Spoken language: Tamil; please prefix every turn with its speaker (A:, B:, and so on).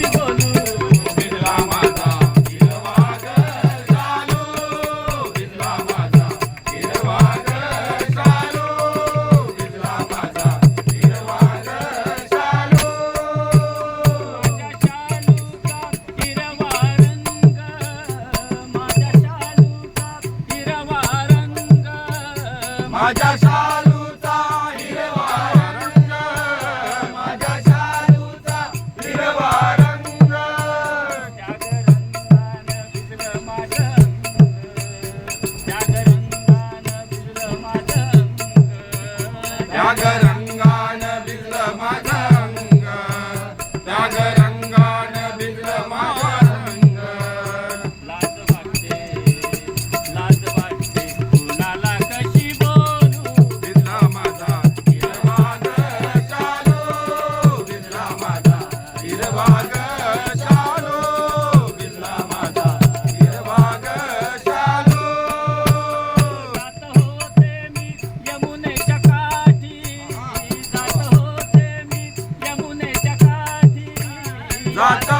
A: Thank you. Not